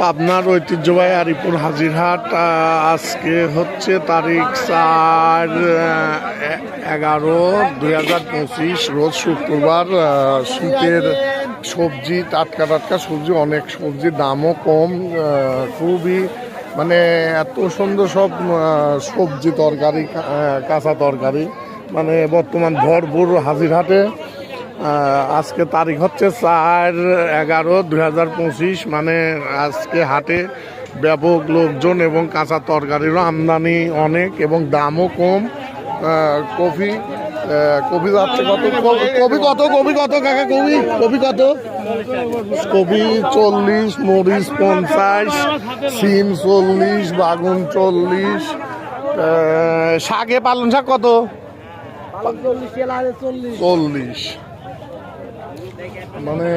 পাবনার ঐতিহ্যবাহী আরিপুর হাজিরহাট আজকে হচ্ছে তারিখ চার এগারো দুই হাজার পঁচিশ, রোজ শুক্রবার শীতের সবজি, টাটকা টাটকা সবজি, অনেক সবজির দামও কম খুবই মানে এত সুন্দর সব সবজি তরকারি কাঁচা তরকারি। মানে বর্তমান ভরপুর হাজিরহাটে আজকে তারিখ হচ্ছে চার এগারো দুই মানে আজকে হাটে ব্যাপক লোকজন এবং কাঁচা তরকারিরও আমদানি অনেক এবং দামও কম। কফি কফি যাচ্ছে কত? ক- কফি কত? কফি কত কাকা? কফি কফি কত? কফি চল্লিশ, মরিচ পঞ্চাশ, সিম চল্লিশ, বাগুন চল্লিশ শাকে পালং শাক কত? চল্লিশ। মানে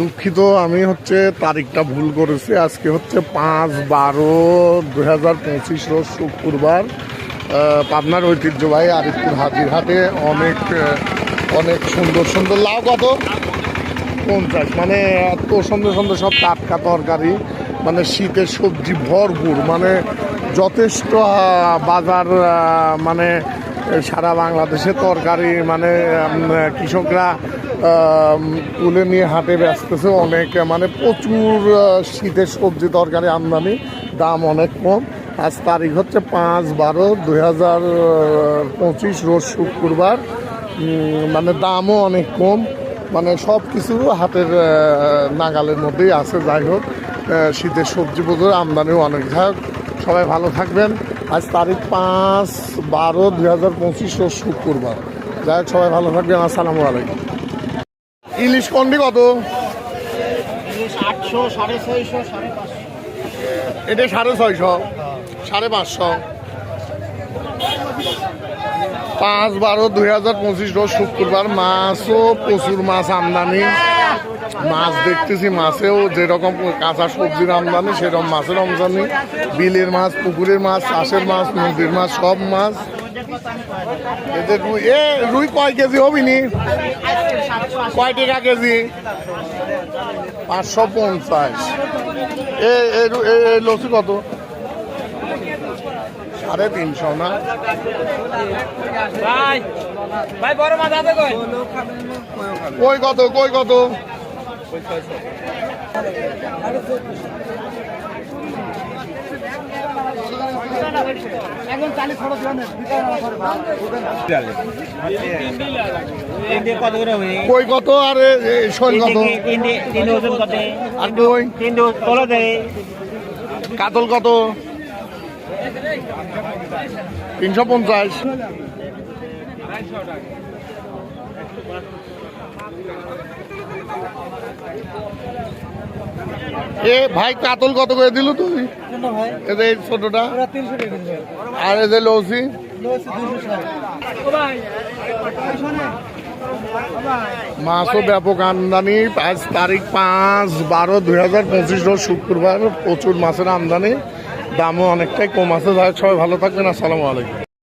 দুঃখিত, আমি হচ্ছে তারিখটা ভুল করেছি। আজকে হচ্ছে পাঁচ বারো দুই হাজার পঁচিশ রোজ শুক্রবার। পাবনার ঐতিহ্যবাহী আরিফপুর হাজিরহাটে অনেক অনেক সুন্দর সুন্দর লাউ কত পঞ্চাশ মানে এত সুন্দর সুন্দর সব টাটকা তরকারি। মানে শীতের সবজি ভরপুর মানে যথেষ্ট বাজার মানে সারা বাংলাদেশে তরকারি মানে কৃষকরা তুলে নিয়ে হাটে ব্যস্তছে অনেক মানে প্রচুর শীতের সবজি তরকারি আমদানি, দাম অনেক কম। আজ তারিখ হচ্ছে পাঁচ বারো দুই হাজার পঁচিশ, রোজ শুক্রবার মানে দামও অনেক কম। সব কিছু হাতের নাগালের মধ্যেই আছে যাই হোক শীতের সবজি পুজোর আমদানিও অনেক যাই হোক সবাই ভালো থাকবেন। আজ তারিখ পাঁচ বারো দুই হাজার পঁচিশ ও শুক্রবার। যাই হোক সবাই ভালো থাকবেন। আসসালামু আলাইকুম। ইলিশ কন্ডি কত? আটশো সাড়ে ছয়শো সাড়ে পাঁচশো। এটা সাড়ে ছয়শো সাড়ে পাঁচশো। পাঁচ বারো দুই হাজার পঁচিশ রোজ শুক্রবার মাছও প্রচুর মাছ আমদানি। মাছ দেখতেছি, মাছেও যেরকম কাঁচা সবজির আমদানি, সেরকম মাছের আমদানি। বিলের মাছ, পুকুরের মাছ, চাষের মাছ, নদীর মাছ, সব মাছ। এ, রুই কয় কেজি হবি নি? কয় টাকা কেজি? পাঁচশো পঞ্চাশ। এ লসি কত? সাড়ে তিনশো না? ভাই ভাই বড় মাছ আছে কই? কই কত কই কত? কই কত? আর শৈল কত? আর কই কাতল কত? তিনশো পঞ্চাশ। এ ভাই কাতল কত করে দিল তুই এই ছোটটা। আর এই যে লৌসি। মাছও ব্যাপক আমদানি। আজ তারিখ পাঁচ বারো দুই হাজার পঁচিশ শুক্রবার প্রচুর মাছের আমদানি। দামও অনেকটাই কম আছে। যাই সবাই ভালো থাকবেন। আসসালামু আলাইকুম।